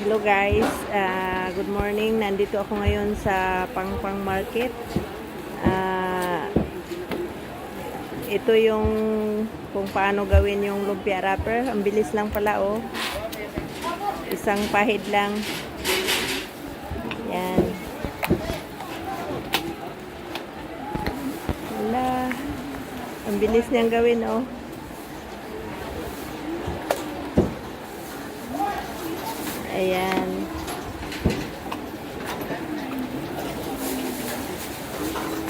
Hello guys, Ah, good morning. Nandito ako ngayon sa Pangpang Market. Ah, ito yung kung paano gawin yung lumpia wrapper. Ang bilis lang pala oh. Isang pahid lang. Yan. Wala. Ang bilis niyang gawin oh. Ayan.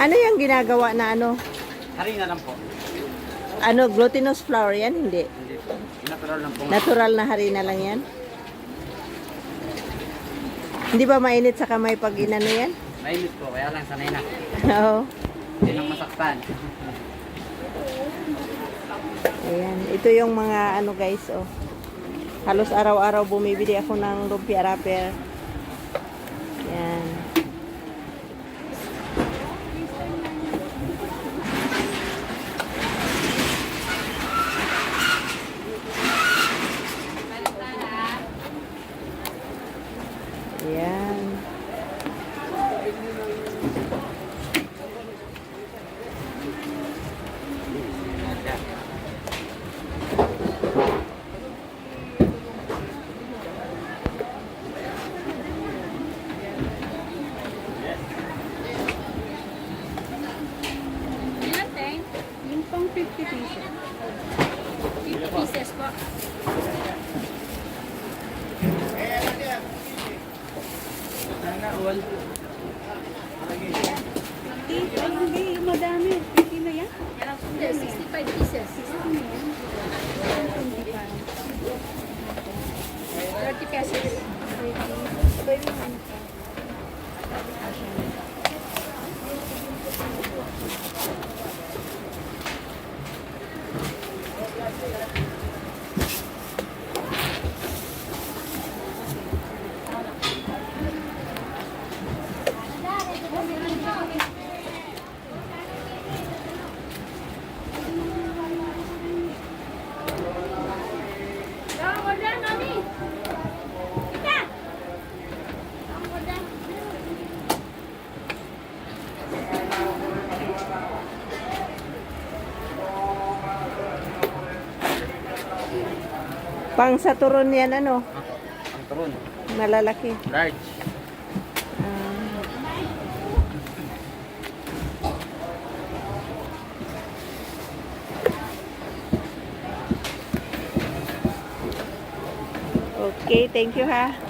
Ano yung ginagawa na ano? Harina lang po. Ano, glutinous flour yan? Hindi. Hindi po. Natural lang po. Natural na harina lang yan? Hindi ba mainit sa kamay pag inano yan? Mainit po, kaya lang sanay na. Oo. Hindi nang masaktan. Ayan. Ito yung mga ano guys, oh. Halos araw-araw bumibili ako ng lumpia wrapper. Ayan. Ayan. Yung pang 50 pieces. 50 pieces po. Sana all. Hindi. Madami. 50 na yan? Hindi, 65 pieces. 60 na yan. 30 pesos. 30. Ah, Pang sa turon yan ano, Ako. Ang turon. malalaki. Large. Ah. Okay, thank you ha.